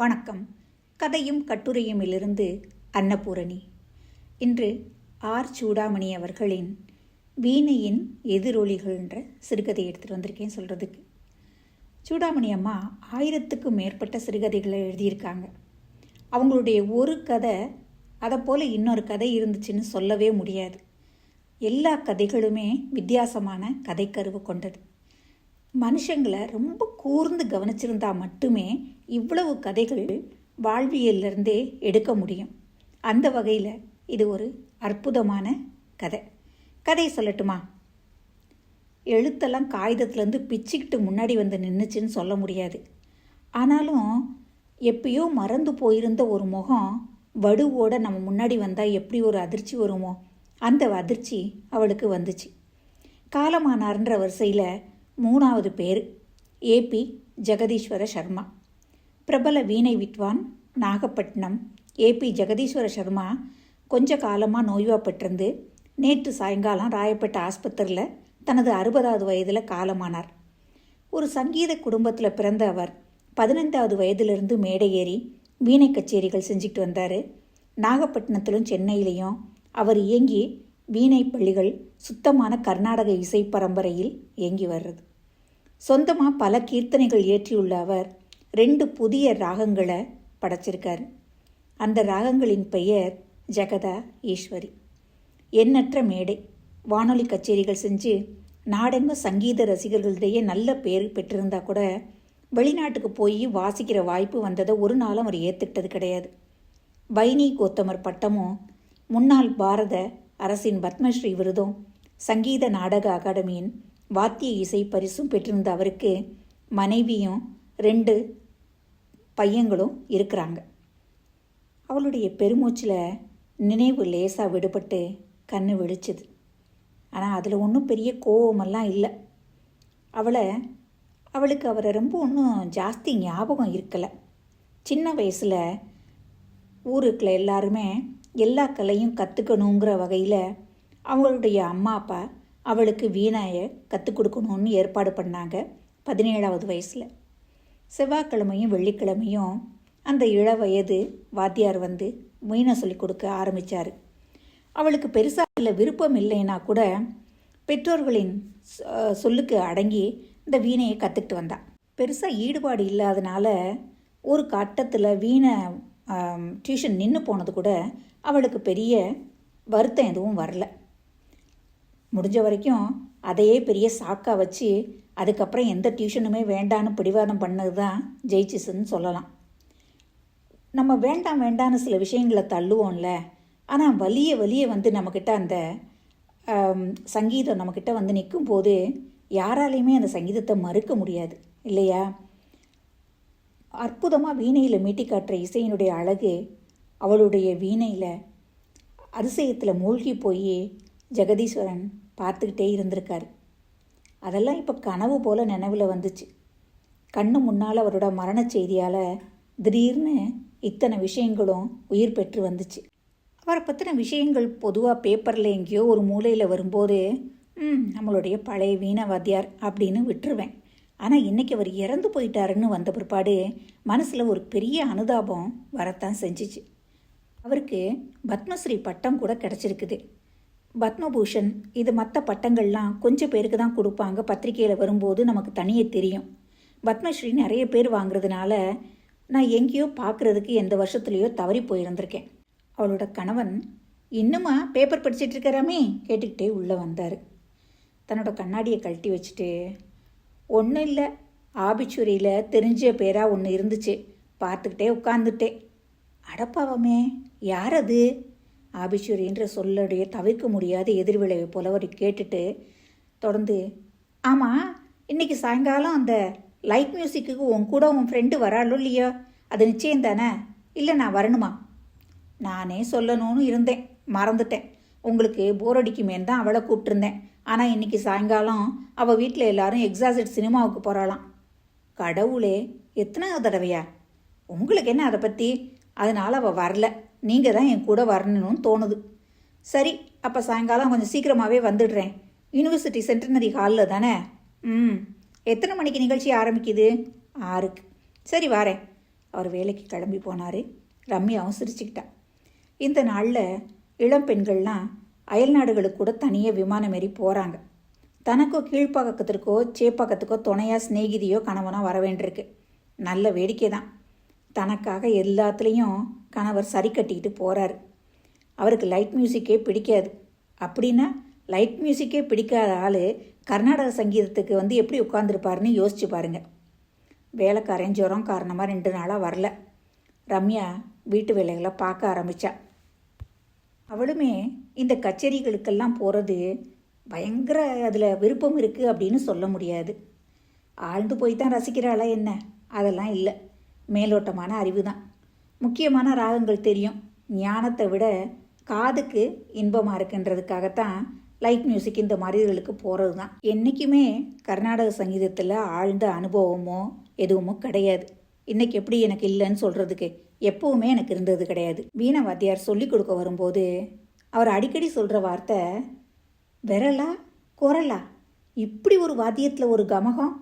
வணக்கம். கதையும் கட்டுரையுமிலிருந்து அன்னபூரணி. இன்று ஆர். சூடாமணி அவர்களின் வீணையின் எதிரொலிகள்ன்ற சிறுகதை எடுத்துகிட்டு வந்திருக்கேன் சொல்கிறதுக்கு சூடாமணி அம்மா ஆயிரத்துக்கும் மேற்பட்ட சிறுகதைகளை எழுதியிருக்காங்க. அவங்களுடைய ஒரு கதை அதை போல் இன்னொரு கதை இருந்துச்சுன்னு சொல்லவே முடியாது. எல்லா கதைகளுமே வித்தியாசமான கதைக்கருவு கொண்டது. மனுஷங்களை ரொம்ப கூர்ந்து கவனிச்சிருந்தா மட்டுமே இவ்வளவு கதைகள் வாழ்வியல்லிருந்தே எடுக்க முடியும். அந்த வகையில் இது ஒரு அற்புதமான கதை. கதை சொல்லட்டுமா? எழுத்தெல்லாம் காகிதத்துலேருந்து பிச்சுக்கிட்டு முன்னாடி வந்து நின்றுச்சுன்னு சொல்ல முடியாது. ஆனாலும் எப்பயோ மறந்து போயிருந்த ஒரு முகம் வடுவோட நம்ம முன்னாடி வந்தால் எப்படி ஒரு அதிர்ச்சி வருமோ அந்த அதிர்ச்சி அவளுக்கு வந்துச்சு. காலமானார்ன்ற வரிசையில் மூணாவது பேர் ஏபி ஜெகதீஸ்வர சர்மா. பிரபல வீணை வித்வான் நாகப்பட்டினம் ஏபி ஜெகதீஸ்வர சர்மா கொஞ்ச காலமாக நோய்வாப்பட்டிருந்து நேற்று சாயங்காலம் ராயப்பேட்டை ஆஸ்பத்திரியில் தனது அறுபதாவது வயதில் காலமானார். ஒரு சங்கீத குடும்பத்தில் பிறந்த அவர் பதினைந்தாவது வயதிலிருந்து மேடை ஏறி வீணை கச்சேரிகள் செஞ்சுக்கிட்டு வந்தார். நாகப்பட்டினத்திலும் சென்னையிலையும் அவர் இயங்கி வீணை பள்ளிகள் சுத்தமான கர்நாடக இசை பரம்பரையில் இயங்கி வர்றது. சொந்தமாக பல கீர்த்தனைகள் இயற்றியுள்ள அவர் ரெண்டு புதிய ராகங்களை படைச்சிருக்காரு. அந்த ராகங்களின் பெயர் ஜெகதா ஈஸ்வரி. எண்ணற்ற மேடை. வானொலி கச்சேரிகள் செஞ்சு நாடெங்க சங்கீத ரசிகர்களிடையே நல்ல பேர் பெற்றிருந்தா கூட வெளிநாட்டுக்கு போய் வாசிக்கிற வாய்ப்பு வந்ததை ஒரு நாளும் அவர் ஏற்றுக்கிட்டது கிடையாது. பைனி கோத்தமர் பட்டமும் முன்னாள் பாரத அரசின் பத்மஸ்ரீ விருதும் சங்கீத நாடக அகாடமியின் வாத்திய இசை பரிசும் பெற்றிருந்த அவருக்கு மனைவியும் ரெண்டு பையங்களும் இருக்கிறாங்க. அவளுடைய பெருமூச்சில் நினைவு லேசாக விடுபட்டு கண்ணு வெடிச்சுது ஆனால் அதில் ஒன்றும் பெரிய கோவமெல்லாம் இல்லை. அவளை அவளுக்கு அவரை ரொம்ப ஒன்றும் ஜாஸ்தி ஞாபகம் இருக்கலை. சின்ன வயசில் ஊருக்குள்ள எல்லாருமே எல்லா கலையும் கற்றுக்கணுங்கிற வகையில் அவங்களுடைய அம்மா அப்பா அவளுக்கு வீணாயை கற்றுக் கொடுக்கணும்னு ஏற்பாடு பண்ணாங்க பதினேழாவது வயசில். செவ்வாய்க்கிழமையும் வெள்ளிக்கிழமையும் அந்த இள வயது வாத்தியார் வந்து வீணை சொல்லி கொடுக்க ஆரம்பித்தார் அவளுக்கு பெருசாக இல்லை விருப்பம் இல்லைன்னா கூட பெற்றோர்களின் சொல்லுக்கு அடங்கி இந்த வீணையை கற்றுக்கிட்டு வந்தாள் பெருசாக ஈடுபாடு இல்லாதனால ஒரு கட்டத்தில் வீணை டியூஷன் நின்று போனது கூட அவளுக்கு பெரிய வருத்தம் எதுவும் வரல. முடிஞ்ச வரைக்கும் அதையே பெரிய சாக்காக வச்சு அதுக்கப்புறம் எந்த டியூஷனுமே வேண்டான்னு பிடிவாதம் பண்ணது தான் ஜெயிச்சிசுன்னு சொல்லலாம். நம்ம வேண்டாம் வேண்டான்னு சில விஷயங்களை தள்ளுவோம்ல. ஆனால் வலிய வலிய வந்து நம்மக்கிட்ட அந்த சங்கீதம் நம்மக்கிட்ட வந்து நிற்கும் போது யாராலையுமே அந்த சங்கீதத்தை மறுக்க முடியாது. இல்லையா? அற்புதமாக வீணையில் மீட்டி காட்டுற இசையினுடைய அழகு அவளுடைய வீணையில் அதிசயத்தில் மூழ்கி போய் ஜெகதீஸ்வரன் பார்த்துக்கிட்டே இருந்திருக்காரு. அதெல்லாம் இப்போ கனவு போல் நினைவில் வந்துச்சு. கண்ணு முன்னால் அவரோட மரண செய்தியால் திடீர்னு இத்தனை விஷயங்களும் உயிர் பெற்று வந்துச்சு. அவரை பற்றின விஷயங்கள் பொதுவாக பேப்பரில் எங்கேயோ ஒரு மூலையில் வரும்போது ம் நம்மளுடைய பழைய வீணவாத்தியார் அப்படின்னு விட்டுருவேன். ஆனால் இன்றைக்கி அவர் இறந்து போயிட்டாருன்னு வந்த பிற்பாடு மனசில் ஒரு பெரிய அனுதாபம் வரத்தான் செஞ்சிச்சு. அவருக்கு பத்மஸ்ரீ பட்டம் கூட கிடச்சிருக்குது. பத்மபூஷன் இது மற்ற பட்டங்கள்லாம் கொஞ்சம் பேருக்கு தான் கொடுப்பாங்க. பத்திரிகையில் வரும்போது நமக்கு தனியே தெரியும். பத்மஸ்ரீ நிறைய பேர் வாங்குறதுனால நான் எங்கேயோ பார்க்குறதுக்கு எந்த வருஷத்துலேயோ தவறி போயிருந்திருக்கேன். அவளோட கணவன் இன்னுமா பேப்பர் படிச்சிட்டு இருக்கிறாமே கேட்டுக்கிட்டே உள்ளே வந்தார். தன்னோட கண்ணாடியை கழட்டி வச்சுட்டு ஒன்றும் இல்லை. ஆபிச்சுரியில் தெரிஞ்ச பேராக ஒன்று இருந்துச்சு. பார்த்துக்கிட்டே உட்காந்துட்டே அடப்பாவமே யார் அது? ஆபிஸ்வரின்ற சொல்லுடைய தவிர்க்க முடியாத எதிர்விளைவு போல அவர் கேட்டுட்டு தொடர்ந்து ஆமாம் இன்னைக்கு சாயங்காலம் அந்த லைட் மியூசிக்கு உன் கூட உன் ஃப்ரெண்டு வராளோ இல்லையோ? அது நிச்சயம் தானே? இல்லை நான் வரணுமா? நானே சொல்லணும்னு இருந்தேன். மறந்துட்டேன். உங்களுக்கு போர் அடிக்குமேன்னு தான் அவளை கூப்பிட்டுருந்தேன். ஆனால் இன்னைக்கு சாயங்காலம் அவள் வீட்டில் எல்லாரும் எக்ஸாசிட் சினிமாவுக்கு போகிறாளாம் கடவுளே எத்தனை தடவையா? உங்களுக்கு என்ன அதை பற்றி அதனால் அவள் வரல. நீங்கள் தான் என் கூட வரணும்னு தோணுது. சரி அப்போ சாயங்காலம் கொஞ்சம் சீக்கிரமாகவே வந்துடுறேன். யூனிவர்சிட்டி சென்டனரி ஹாலில் தானே? ம். எத்தனை மணிக்கு நிகழ்ச்சி ஆரம்பிக்குது? ஆறுக்கு. சரி வாரேன். அவர் வேலைக்கு கிளம்பி போனார். ரம்யாவும் சிரிச்சுக்கிட்டான் இந்த நாளில் இளம் பெண்கள்லாம் அயல்நாடுகளுக்கு கூட தனியாக விமானம் ஏறி போகிறாங்க தனக்கோ கீழ்ப்பாக்கத்திற்கோ சேப்பாக்கத்துக்கோ துணையாக சிநேகிதியோ கணவனோ வர வேண்டியிருக்கு. நல்ல வேடிக்கை தான் தனக்காக எல்லாத்துலேயும் கணவர் சரி கட்டிக்கிட்டு போகிறாரு அவருக்கு லைட் மியூசிக்கே பிடிக்காது. அப்படின்னா லைட் மியூசிக்கே பிடிக்காத ஆள் கர்நாடக சங்கீதத்துக்கு வந்து எப்படி உட்காந்துருப்பாருன்னு யோசிச்சு பாருங்கள் வேலைக்காரன் ஜுரம் காரணமாக ரெண்டு நாளாக வரல. ரம்யா வீட்டு வேலைகளை பார்க்க ஆரம்பித்தா அவளுமே இந்த கச்சேரிகளுக்கெல்லாம் போகிறது பயங்கர அதில் விருப்பம் இருக்குது அப்படின்னு சொல்ல முடியாது. ஆழ்ந்து போய் தான் ரசிக்கிறாளா என்ன? அதெல்லாம் இல்லை. மேலோட்டமான அறிவு தான் முக்கியமான ராகங்கள் தெரியும். ஞானத்தை விட காதுக்கு இன்பமாக இருக்குன்றதுக்காகத்தான் லைட் மியூசிக் இந்த மாதிரிகளுக்கு போகிறது தான் என்றைக்குமே கர்நாடக சங்கீதத்தில் ஆழ்ந்த அனுபவமோ எதுவுமோ கிடையாது. இன்னைக்கு எப்படி எனக்கு இல்லைன்னு சொல்கிறதுக்கு எப்பவுமே எனக்கு இருந்தது கிடையாது. வீணா வாத்தியார் சொல்லிக் கொடுக்க வரும்போது அவர் அடிக்கடி சொல்கிற வார்த்தை விரலா குரலா? இப்படி ஒரு வாத்தியத்தில் ஒரு கமகம்?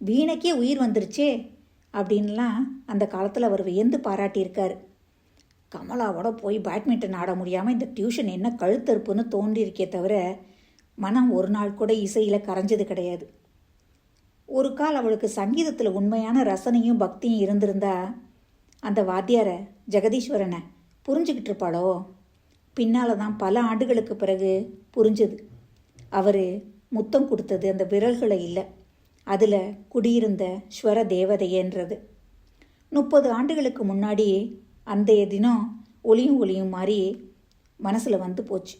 வீணைக்கே உயிர் வந்துருச்சே. அப்படின்லாம் அந்த காலத்தில் அவர் வியந்து பாராட்டியிருக்கார். கமலாவோட போய் பேட்மிண்டன் ஆட முடியாமல் இந்த டியூஷன் என்ன கழுத்தறுப்புன்னு தோன்றியிருக்கே தவிர மனம் ஒரு நாள் கூட இசையில் கரைஞ்சது கிடையாது. ஒரு கால் அவளுக்கு சங்கீதத்தில் உண்மையான ரசனையும் பக்தியும் இருந்திருந்தா அந்த வாத்தியாரை ஜெகதீஸ்வரனை புரிஞ்சுக்கிட்டு இருப்பாளோ? பின்னால் தான் பல ஆண்டுகளுக்கு பிறகு புரிஞ்சுது. அவர் முத்தம் கொடுத்தது அந்த விரல்களை இல்லை. அதில் குடியிருந்த ஸ்வர தேவதையன்றது முப்பது ஆண்டுகளுக்கு முன்னாடி அந்தைய தினம் ஒளியும் ஒளியும் மாறி மனசில் வந்து போச்சு.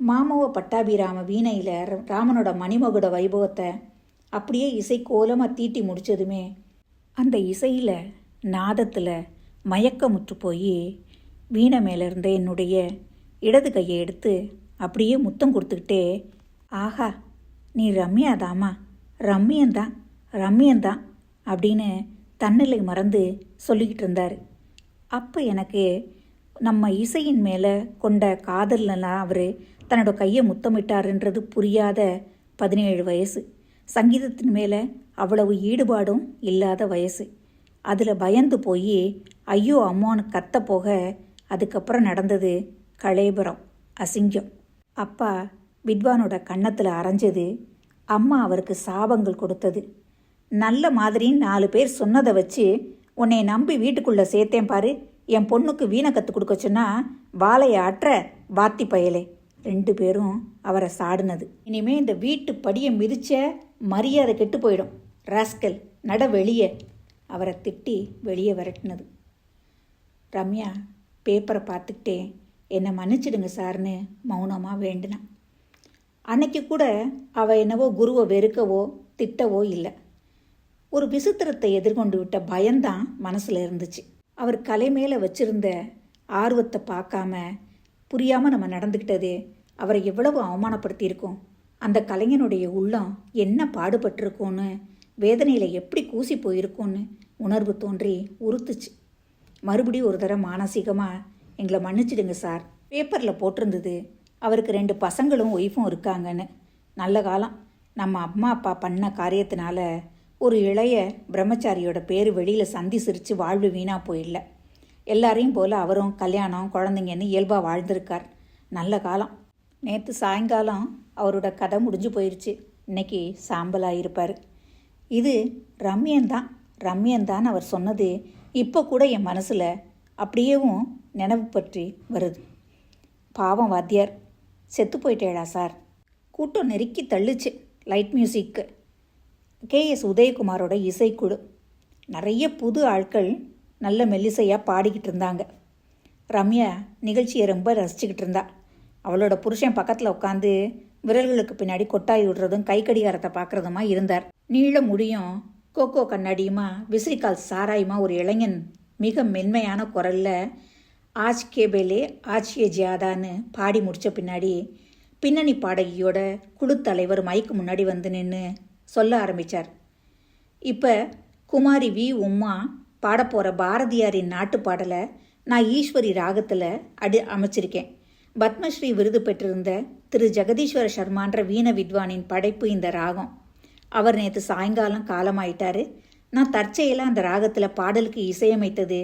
மாமவ பட்டாபிராம வீணையில் ராமனோட மணிமகுட வைபவத்தை அப்படியே இசை கோலமாக தீட்டி முடிச்சதுமே அந்த இசையில் நாதத்தில் மயக்கமுற்று போய் வீணை மேலேருந்த என்னுடைய இடது கையை எடுத்து அப்படியே முத்தம் கொடுத்துக்கிட்டே ஆஹா நீ ரம்யாதாமா ரம்யந்தான் ரம்யந்தான் அப்படின்னு தன்னிலை மறந்து சொல்லிக்கிட்டு இருந்தார். அப்போ எனக்கு நம்ம இசையின் மேலே கொண்ட காதல்லாம் அவர் தன்னோட கையை முத்தமிட்டாருன்றது புரியாத பதினேழு வயசு. சங்கீதத்தின் மேலே அவ்வளவு ஈடுபாடும் இல்லாத வயசு. அதில் பயந்து போய் ஐயோ அம்மான்னு கத்த போக அதுக்கப்புறம் நடந்தது கலேபரம் அசிங்கம். அப்பா வித்வானோட கன்னத்தில் அரைஞ்சது அம்மா அவருக்கு சாபங்கள் கொடுத்தது. நல்ல மாதிரின்னு நாலு பேர் சொன்னதை வச்சு உன்னை நம்பி வீட்டுக்குள்ளே சேர்த்தேன் பாரு. என் பொண்ணுக்கு வீணை கற்றுக் கொடுக்க சொன்னால் வாழையை அற்ற வாத்தி பயலே. ரெண்டு பேரும் அவரை சாடினது. இனிமே இந்த வீட்டு படியை மிதிச்ச மரியாதை கெட்டு போயிடும். ராஸ்கல் நட வெளியே. அவரை திட்டி வெளியே விரட்டினது. ரம்யா பேப்பரை பார்த்துக்கிட்டே என்னை மன்னிச்சிடுங்க சார்னு மௌனமாக வேண்டினான். அன்னைக்கு கூட அவள் என்னவோ குருவை வெறுக்கவோ திட்டவோ இல்லை. ஒரு விசித்திரத்தை எதிர்கொண்டு விட்ட பயம்தான் மனசில் இருந்துச்சு. அவர் கலை மேலே வச்சிருந்த ஆர்வத்தை பார்க்காம புரியாமல் நம்ம நடந்துக்கிட்டது அவரை எவ்வளவு அவமானப்படுத்தியிருக்கோம். அந்த கலைஞனுடைய உள்ளம் என்ன பாடுபட்டிருக்கோன்னு வேதனையில் எப்படி கூசி போயிருக்கோன்னு உணர்வு தோன்றி உறுத்துச்சு. மறுபடியும் ஒரு தடவை மானசீகமாக எங்களை மன்னிச்சிடுங்க சார் பேப்பரில் போட்டிருந்தது அவருக்கு ரெண்டு பசங்களும் ஒய்ஃபும் இருக்காங்கன்னு. நல்ல காலம். நம்ம அம்மா அப்பா பண்ண காரியத்தினால ஒரு இளைய பிரம்மச்சாரியோட பேர் வெளியில் சந்தி சிரித்து வாழ்வு வீணாக போயிடல எல்லாரையும் போல் அவரும் கல்யாணம் குழந்தைங்கன்னு இயல்பாக வாழ்ந்திருக்கார். நல்ல காலம். நேற்று சாயங்காலம் அவரோட கதை முடிஞ்சு போயிடுச்சு இன்னைக்கு சாம்பலாக இருப்பார். இது ரம்யந்தான் ரம்யந்தான் அவர் சொன்னது இப்போ கூட என் மனசில் அப்படியேவும் நினைவு பற்றி வருது. பாவம் வாத்தியார். செத்து போயிட்டேடா சார். கூட்டம் நெருக்கி தள்ளுச்சு லைட் மியூசிக்கு. கேஎஸ் உதயகுமாரோட இசைக்குழு. நிறைய புது ஆட்கள் நல்ல மெல்லிசையாக பாடிக்கிட்டு இருந்தாங்க. ரம்யா நிகழ்ச்சியை ரொம்ப ரசிச்சுக்கிட்டு இருந்தா. அவளோட புருஷன் பக்கத்தில் உட்காந்து விரல்களுக்கு பின்னாடி கொட்டாய் விடுறதும் கை கடிகாரத்தை பார்க்குறதுமா இருந்தார். நீள முடியும் கோகோ கண்ணாடியுமா விசிறிக்கால் சாராயுமா ஒரு இளைஞன் மிக மென்மையான குரலில் ஆஜ் கேபேலே ஏ ஜியாதான்னு பாடி முடித்த பின்னாடி பின்னணி பாடகியோட குழு தலைவர் மைக்கு முன்னாடி வந்து நின்று சொல்ல ஆரம்பித்தார் இப்போ குமாரி வி உம்மா பாடப்போகிற பாரதியாரின் நாட்டு பாடலை நான் ஈஸ்வரி ராகத்தில் அடி அமைச்சிருக்கேன். பத்மஸ்ரீ விருது பெற்றிருந்த திரு ஜெகதீஸ்வர சர்மான்ற வீண வித்வானின் படைப்பு இந்த ராகம். அவர் நேற்று சாயங்காலம் காலமாயிட்டாரு. நான் தற்செயலாக அந்த ராகத்தில் பாடலுக்கு இசையமைத்தது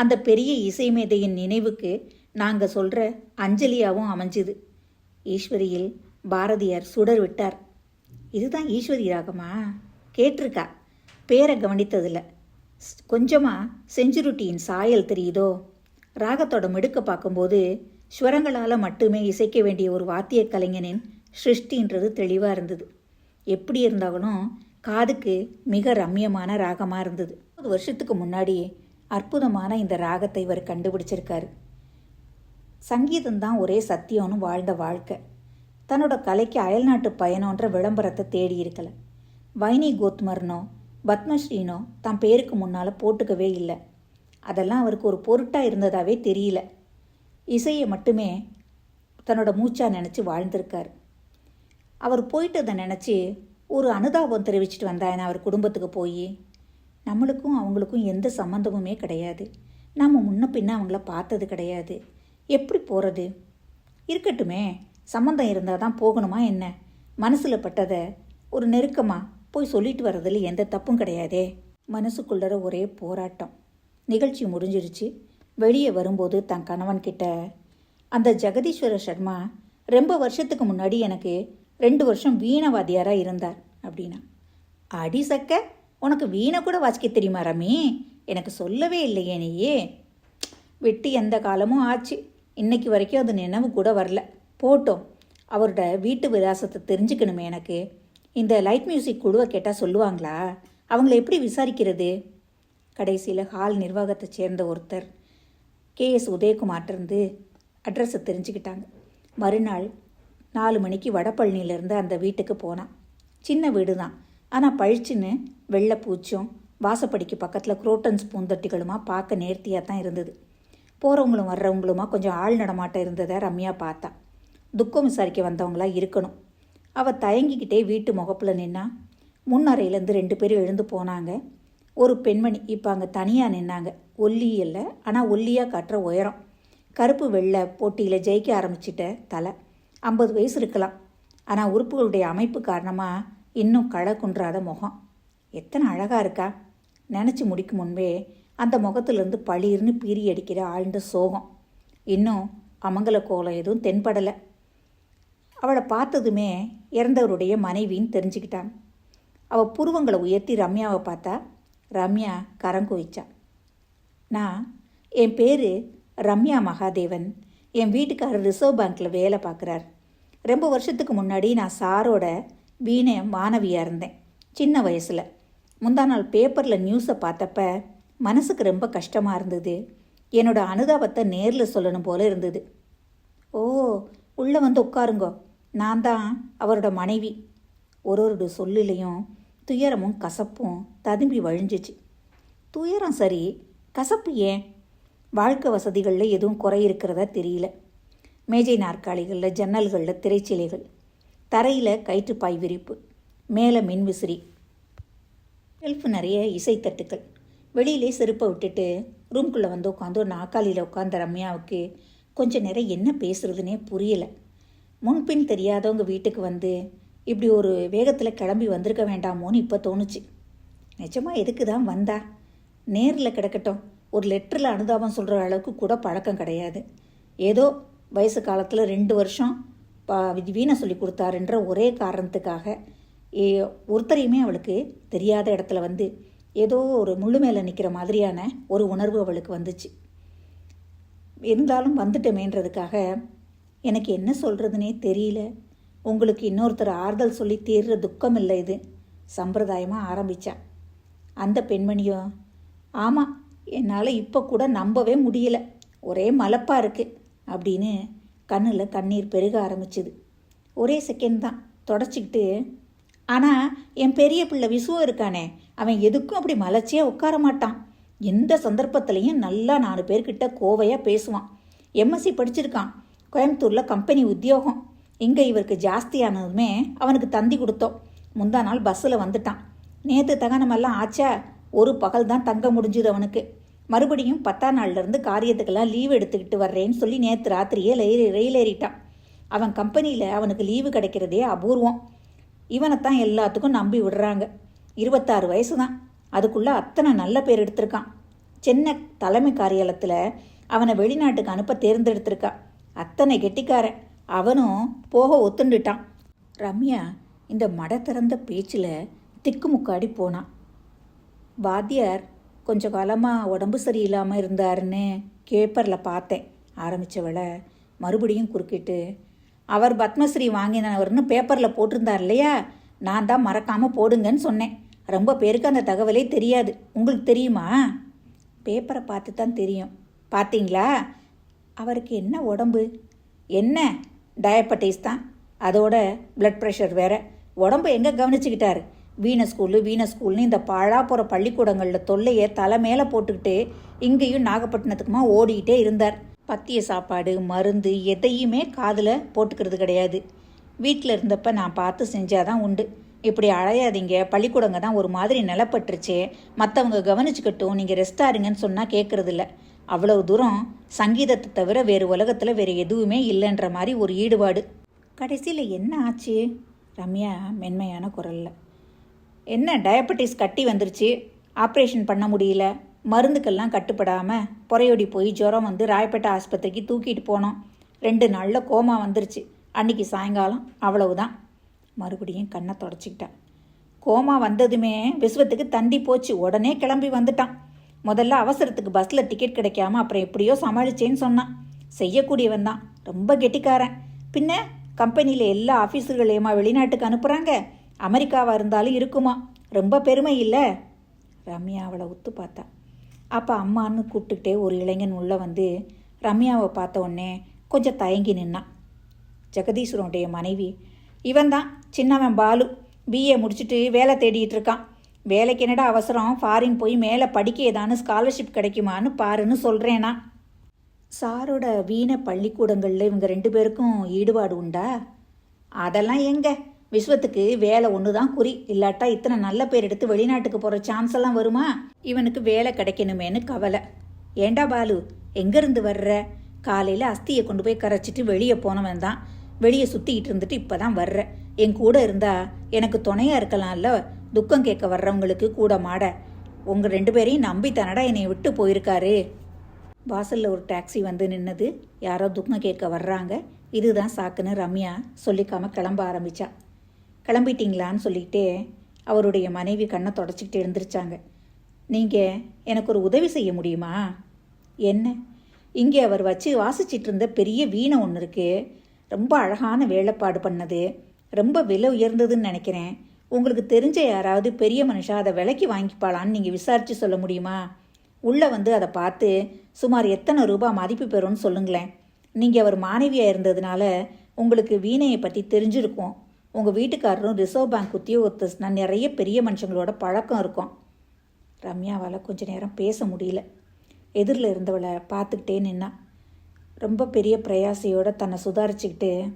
அந்த பெரிய இசை மேதையின் நினைவுக்கு நாங்கள் சொல்கிற அஞ்சலியாவும் அமைஞ்சுது. ஈஸ்வரியில் பாரதியார் சுடர் விட்டார். இதுதான் ஈஸ்வரி ராகமா? கேட்டிருக்கா. பேரை கவனித்ததில்ல. கொஞ்சமாக செஞ்சுருட்டியின் சாயல் தெரியுதோ? ராகத்தோட மிடுக்க பார்க்கும்போது ஸ்வரங்களால் மட்டுமே இசைக்க வேண்டிய ஒரு வாத்திய கலைஞனின் சிருஷ்டின்றது தெளிவாக இருந்தது. எப்படி இருந்தாலும் காதுக்கு மிக ரம்யமான ராகமாக இருந்தது. ஒரு வருஷத்துக்கு முன்னாடி அற்புதமான இந்த ராகத்தை இவர் கண்டுபிடிச்சிருக்காரு. சங்கீதம்தான் ஒரே சத்தியம்னு வாழ்ந்த வாழ்க்கை. தன்னோட கலைக்கு அயல்நாட்டு பயணம்ன்ற விளம்பரத்தை தேடி இருக்கல. வைனி கோத்மர்னோ பத்மஸ்ரீனோ தன் பேருக்கு முன்னால் போட்டுக்கவே இல்லை. அதெல்லாம் அவருக்கு ஒரு பொருட்டாக இருந்ததாவே தெரியல. இசையை மட்டுமே தன்னோட மூச்சாக நினச்சி வாழ்ந்திருக்கார். அவர் போயிட்டதை நினச்சி ஒரு அனுதாபம் தெரிவிச்சிட்டு வந்தாயன அவர் குடும்பத்துக்கு போய் நம்மளுக்கும் அவங்களுக்கும் எந்த சம்மந்தமுமே கிடையாது. நம்ம முன்ன பின்ன அவங்கள பார்த்தது கிடையாது. எப்படி போகிறது இருக்கட்டுமே. சம்மந்தம் இருந்தால் தான் போகணுமா என்ன? மனசில் பட்டதை ஒரு நெருக்கமாக போய் சொல்லிட்டு வர்றதில் எந்த தப்பும் கிடையாதே. மனசுக்குள்ளற ஒரே போராட்டம். நிகழ்ச்சி முடிஞ்சிருச்சு. வெளியே வரும்போது தன் கணவன்கிட்ட அந்த ஜெகதீஸ்வர சர்மா ரொம்ப வருஷத்துக்கு முன்னாடி எனக்கு ரெண்டு வருஷம் வீணவாதியாராக இருந்தார் அப்படின்னா. அடி சக்க! உனக்கு வீணை கூட வாசிக்க தெரியுமா ரமி? எனக்கு சொல்லவே இல்லையே நீயே. விட்டு எந்த காலமும் ஆச்சு. இன்னைக்கு வரைக்கும் அது நினைவு கூட வரல. போட்டோம். அவரோட வீட்டு விலாசத்தை தெரிஞ்சுக்கணுமே எனக்கு. இந்த லைட் மியூசிக் குழுவை கேட்டால் சொல்லுவாங்களா? அவங்கள எப்படி விசாரிக்கிறது? கடைசியில் ஹால் நிர்வாகத்தை சேர்ந்த ஒருத்தர் கேஎஸ் உதயகுமார்ட்டிருந்து அட்ரஸை தெரிஞ்சுக்கிட்டாங்க. மறுநாள் நாலு மணிக்கு வடபழனியிலேருந்து அந்த வீட்டுக்கு போனான். சின்ன வீடு தான் ஆனால் பழிச்சுன்னு வெள்ளை பூச்சும் வாசப்படிக்கு பக்கத்தில் குரோட்டன்ஸ் பூந்தொட்டிகளுமா பார்க்க நேர்த்தியாக தான் இருந்தது. போகிறவங்களும் வர்றவங்களுமா கொஞ்சம் ஆள் நடமாட்டம் இருந்ததை ரம்யா பார்த்தா. துக்கம் விசாரிக்க வந்தவங்களா இருக்கணும். அவள் தயங்கிக்கிட்டே வீட்டு முகப்பில் நின்னா முன்னறையிலேருந்து ரெண்டு பேரும் எழுந்து போனாங்க. ஒரு பெண்மணி இப்போ அங்கே தனியாக நின்னாங்க. ஒல்லி இல்லை ஆனால் ஒல்லியாக காட்டுற உயரம். கருப்பு வெள்ளை போட்டியில் ஜெயிக்க ஆரம்பிச்சிட்ட தலை. ஐம்பது வயசு இருக்கலாம். ஆனால் உறுப்புகளுடைய அமைப்பு காரணமாக இன்னும் களை குன்றாத முகம். எத்தனை அழகாக இருக்கா? நினச்சி முடிக்கும் முன்பே அந்த முகத்திலிருந்து பளிர்னு பீறி அடிக்கிற ஆழ்ந்த சோகம். இன்னும் அமங்கல கோலம் எதுவும் தென்படலை. அவளை பார்த்ததுமே இறந்தவருடைய மனைவின்னு தெரிஞ்சுக்கிட்டான். அவள் புருவங்களை உயர்த்தி ரம்யாவை பார்த்தா ரம்யா கரங்குவிச்சா நான் என் பேர் ரம்யா மகாதேவன். என் வீட்டுக்காரர் ரிசர்வ் பேங்க்கில் வேலை பார்க்குறார். ரொம்ப வருஷத்துக்கு முன்னாடி நான் சாரோட வீணை மாணவியாக இருந்தேன். சின்ன வயசில். முந்தா நாள் பேப்பரில் நியூஸை பார்த்தப்ப மனசுக்கு ரொம்ப கஷ்டமாக இருந்தது. என்னோட அனுதாபத்தை நேரில் சொல்லணும் போல இருந்தது. ஓ உள்ளே வந்து உட்காருங்கோ. நான் தான் அவரோட மனைவி. ஒரு ஒரு சொல்லிலையும் துயரமும் கசப்பும் ததும்பி வழிஞ்சிச்சு. துயரம் சரி கசப்பு ஏன்? வாழ்க்கை வசதிகளில் எதுவும் குறை இருக்கிறதா தெரியல. மேஜை நாற்காலிகளில் ஜன்னல்களில் திரைச்சிலைகள். தரையில் கயிற்றுப்பாய் விரிப்பு மேலே மின்விசிறி ஷெல்ஃப் நிறைய இசைத்தட்டுக்கள் வெளியிலே செருப்பை விட்டுட்டு ரூம்குள்ளே வந்து உட்காந்து ஒரு உட்காந்த ரம்யாவுக்கு கொஞ்சம் நேரம் என்ன பேசுகிறதுனே புரியலை. முன்பின் தெரியாதவங்க வீட்டுக்கு வந்து இப்படி ஒரு வேகத்தில் கிளம்பி வந்திருக்க வேண்டாமோன்னு இப்போ தோணுச்சு. நிஜமாக எதுக்கு தான் வந்தா? நேரில் கிடக்கட்டும். ஒரு லெட்டரில் அனுதாபம் சொல்கிற அளவுக்கு கூட பழக்கம் கிடையாது. ஏதோ வயசு காலத்தில் ரெண்டு வருஷம் வீணை சொல்லி கொடுத்தாருன்ற ஒரே காரணத்துக்காக ஏ ஒருத்தரையுமே அவளுக்கு தெரியாத இடத்துல வந்து ஏதோ ஒரு முள்ளு மேலே நிற்கிற மாதிரியான ஒரு உணர்வு அவளுக்கு வந்துச்சு. இருந்தாலும் வந்துட்டமேன்றதுக்காக எனக்கு என்ன சொல்கிறதுனே தெரியல. உங்களுக்கு இன்னொருத்தர் ஆறுதல் சொல்லி தீர்ற துக்கம் இல்லை இது சம்பிரதாயமாக ஆரம்பித்தான் அந்த பெண்மணியோ ஆமாம் என்னால் இப்போ கூட நம்பவே முடியல. ஒரே மலப்பாக இருக்குது அப்படின்னு கண்ணில் கண்ணீர் பெருக ஆரம்பிச்சுது. ஒரே செகண்ட் தான். தொடச்சிக்கிட்டு ஆனால் என் பெரிய பிள்ளை விசுவம் இருக்கானே. அவன் எதுக்கும் அப்படி மலைச்சியாக உட்கார மாட்டான். எந்த சந்தர்ப்பத்திலையும் நல்லா நாலு பேர்கிட்ட கோவையாக பேசுவான். எம்எஸ்சி படிச்சிருக்கான். கோயம்புத்தூரில் கம்பெனி உத்தியோகம். இங்கே இவருக்கு ஜாஸ்தியானதுமே அவனுக்கு தந்தி கொடுத்தோம். முந்தா நாள் பஸ்ஸில் வந்துட்டான். நேற்று தகனமெல்லாம் ஆச்சா? ஒரு பகல் தான் தங்க முடிஞ்சுது அவனுக்கு. மறுபடியும் பத்தாம் நாள்லேருந்து காரியத்துக்கெல்லாம் லீவ் எடுத்துக்கிட்டு வர்றேன்னு சொல்லி நேற்று ராத்திரியே ரயில் ரயில் ஏறிட்டான். அவன் கம்பெனியில் அவனுக்கு லீவு கிடைக்கிறதே அபூர்வம். இவனைத்தான் எல்லாத்துக்கும் நம்பி விடுறாங்க. இருபத்தாறு வயசு தான் அதுக்குள்ளே அத்தனை நல்ல பேர் எடுத்திருக்கான். சென்னை தலைமை காரியாலயத்தில் அவனை வெளிநாட்டுக்கு அனுப்ப தேர்ந்தெடுத்திருக்கா. அத்தனை கெட்டிக்காரன். அவனும் போக ஒத்துண்டுட்டான். ரம்யா இந்த மட திறந்த பேச்சில் திக்குமுக்காடி போனான். வாத்தியார் கொஞ்ச காலமாக உடம்பு சரியில்லாமல் இருந்தாருன்னு பேப்பரில் பார்த்தேன். ஆரம்பித்தவளை மறுபடியும் குறுக்கிட்டு அவர் பத்மஸ்ரீ வாங்கினவர்னு பேப்பரில் போட்டிருந்தார் இல்லையா? நான் தான் மறக்காமல் போடுங்கன்னு சொன்னேன். ரொம்ப பேருக்கு அந்த தகவலே தெரியாது. உங்களுக்கு தெரியுமா? பேப்பரை பார்த்து தான் தெரியும். பார்த்தீங்களா? அவருக்கு என்ன உடம்பு? என்ன? டயபட்டிஸ் தான். அதோட ப்ளட் ப்ரெஷர் வேற. உடம்பு எங்கே கவனிச்சுக்கிட்டாரு? வீண ஸ்கூலு வீண ஸ்கூல்னு இந்த பாழா போகிற பள்ளிக்கூடங்களில் தொல்லையை தலை மேலே போட்டுக்கிட்டு இங்கேயும் நாகப்பட்டினத்துக்குமா ஓடிக்கிட்டே இருந்தார். பத்திய சாப்பாடு மருந்து எதையுமே காதில் போட்டுக்கிறது கிடையாது. வீட்டில் இருந்தப்ப நான் பார்த்து செஞ்சாதான் உண்டு. இப்படி அழையாதீங்க பள்ளிக்கூடங்க தான் ஒரு மாதிரி நிலப்பட்டுருச்சே. மற்றவங்க கவனிச்சுக்கட்டும் நீங்கள் ரெஸ்ட் ஆருங்கன்னு சொன்னால் கேட்குறதில்ல அவ்வளவு தூரம் சங்கீதத்தை தவிர வேறு உலகத்தில் வேறு எதுவுமே இல்லைன்ற மாதிரி ஒரு ஈடுபாடு. கடைசியில் என்ன ஆச்சு? ரம்யா மென்மையான குரலில். என்ன டயபெட்டிஸ் கட்டி வந்துருச்சு? ஆப்ரேஷன் பண்ண முடியல. மருந்துக்கெல்லாம் கட்டுப்படாமல் புறையோடி போய் ஜுரம் வந்து ராயப்பேட்டை ஆஸ்பத்திரிக்கு தூக்கிட்டு போனோம். ரெண்டு நாளில் கோமா வந்துருச்சு. அன்னைக்கு சாயங்காலம் அவ்வளவுதான். மறுபடியும் கண்ணை தொடச்சிக்கிட்டான். கோமா வந்ததுமே விஸ்வத்துக்கு தண்டி போச்சு. உடனே கிளம்பி வந்துட்டான். முதல்ல அவசரத்துக்கு பஸ்ஸில் டிக்கெட் கிடைக்காம அப்புறம் எப்படியோ சமாளிச்சேன்னு சொன்னான். செய்யக்கூடியவன் தான். ரொம்ப கெட்டிக்காரன். பின்ன கம்பெனியில் எல்லா ஆஃபீஸர்களையுமா வெளிநாட்டுக்கு அனுப்புகிறாங்க அமெரிக்காவாக இருந்தாலும் இருக்குமா? ரொம்ப பெருமை இல்லை? ரம்யா அவளை ஒத்து பார்த்தா. அப்போ அம்மான்னு கூப்பிட்டுக்கிட்டே ஒரு இளைஞன் உள்ளே வந்து ரம்யாவை பார்த்த உடனே கொஞ்சம் தயங்கி நின்னான். ஜெகதீஸ்வரனுடைய மனைவி இவன் தான் சின்னவன் பாலு. பிஏ முடிச்சுட்டு வேலை தேடிட்டு இருக்கான். வேலைக்கு என்னடா அவசரம்? ஃபாரின் போய் மேலே படிக்க ஏதானு ஸ்காலர்ஷிப் கிடைக்குமான்னு பாருன்னு சொல்கிறேனா சாரோட வீண பள்ளிக்கூடங்களில் இவங்க ரெண்டு பேருக்கும் ஈடுபாடு உண்டா? அதெல்லாம் எங்கே? விஸ்வத்துக்கு வேலை ஒன்று தான் குறி. இல்லாட்டா இத்தனை நல்ல பேர் எடுத்து வெளிநாட்டுக்கு போகிற சான்ஸ் எல்லாம் வருமா? இவனுக்கு வேலை கிடைக்கணுமேன்னு கவலை. ஏண்டா பாலு எங்கேருந்து வர்ற? காலையில் அஸ்தியை கொண்டு போய் கரைச்சிட்டு வெளியே போனவன் தான். வெளியே சுற்றிக்கிட்டு இருந்துட்டு இப்போ தான் வர்ற. என் கூட இருந்தா எனக்கு துணையாக இருக்கலாம்ல? துக்கம் கேட்க வர்றவங்களுக்கு கூட மாட. உங்கள் ரெண்டு பேரையும் நம்பி தானடா என்னை விட்டு போயிருக்காரு? வாசலில் ஒரு டாக்ஸி வந்து நின்னது. யாரோ துக்கம் கேட்க வர்றாங்க. இதுதான் சாக்குன்னு ரம்யா சொல்லிக்காம கிளம்ப ஆரம்பித்தான் கிளம்பிட்டீங்களான்னு சொல்லிக்கிட்டே அவருடைய மனைவி கண்ணை தொடச்சிக்கிட்டு எழுந்திரிச்சாங்க. நீங்கள் எனக்கு ஒரு உதவி செய்ய முடியுமா? என்ன? இங்கே அவர் வச்சு வாசிச்சிட்டு இருந்த பெரிய வீணை ஒன்று இருக்குது ரொம்ப அழகான வேலைப்பாடு பண்ணது. ரொம்ப விலை உயர்ந்ததுன்னு நினைக்கிறேன். உங்களுக்கு தெரிஞ்ச யாராவது பெரிய மனுஷா அதை விலைக்கு வாங்கிப்பாளான்னு நீங்கள் விசாரித்து சொல்ல முடியுமா? உள்ளே வந்து அதை பார்த்து சுமார் எத்தனை ரூபா மதிப்பு பெறும்னு சொல்லுங்களேன். நீங்கள் அவர் மாணவியாக இருந்ததுனால உங்களுக்கு வீணையை பற்றி தெரிஞ்சிருக்கும். உங்கள் வீட்டுக்காரரும் ரிசர்வ் பேங்க் உத்தியோகத்தர்ஸ்னா நிறைய பெரிய மனுஷங்களோட பழக்கம் இருக்கும். ரம்யாவால் கொஞ்ச நேரம் பேச முடியல. எதிரில் இருந்தவளை பார்த்துக்கிட்டே நின்னா. ரொம்ப பெரிய பிரயாசையோடு தன்னை சுதாரிச்சுக்கிட்டு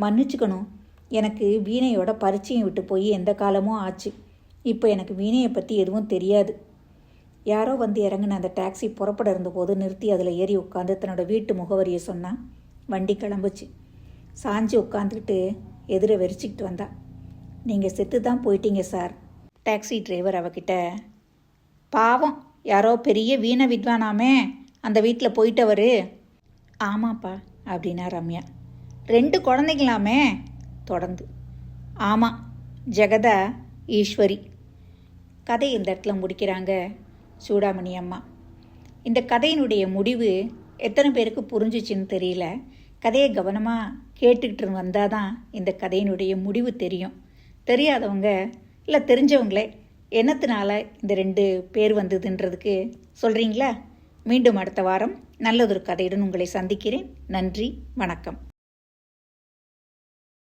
மன்னிச்சுக்கணும். எனக்கு வீணையோட பரிச்சயம் விட்டு போய் எந்த காலமும் ஆச்சு. இப்போ எனக்கு வீணையை பற்றி எதுவும் தெரியாது. யாரோ வந்து இறங்கின அந்த டாக்ஸி புறப்பட இருந்தபோது நிறுத்தி அதில் ஏறி உட்காந்து தன்னோட வீட்டு முகவரியை சொன்னான் வண்டி கிளம்புச்சு. சாஞ்சு உட்காந்துக்கிட்டு எதிர வெறிச்சிக்கிட்டு வந்தா. நீங்கள் செத்து தான் போயிட்டீங்க சார். டாக்ஸி டிரைவர் அவகிட்ட பாவம் யாரோ பெரிய வீண வித்வானாமே அந்த வீட்டில் போயிட்டவர். ஆமாப்பா அப்படின்னா ரம்யா. ரெண்டு குழந்தைங்களாமே தொடர்ந்து. ஆமாம் ஜெகதா ஈஸ்வரி. கதை இந்த இடத்துல முடிக்கிறாங்க சூடாமணி அம்மா. இந்த கதையினுடைய முடிவு எத்தனை பேருக்கு புரிஞ்சிச்சின்னு தெரியல. கதையை கவனமாக கேட்டுக்கிட்டு வந்தால் தான் இந்த கதையினுடைய முடிவு தெரியும். தெரியாதவங்க இல்லை தெரிஞ்சவங்களே என்னத்தினால இந்த ரெண்டு பேர் வந்ததுன்றதுக்கு சொல்கிறீங்களா மீண்டும் அடுத்த வாரம் நல்லதொரு கதையுடன் உங்களை சந்திக்கிறேன். நன்றி வணக்கம்.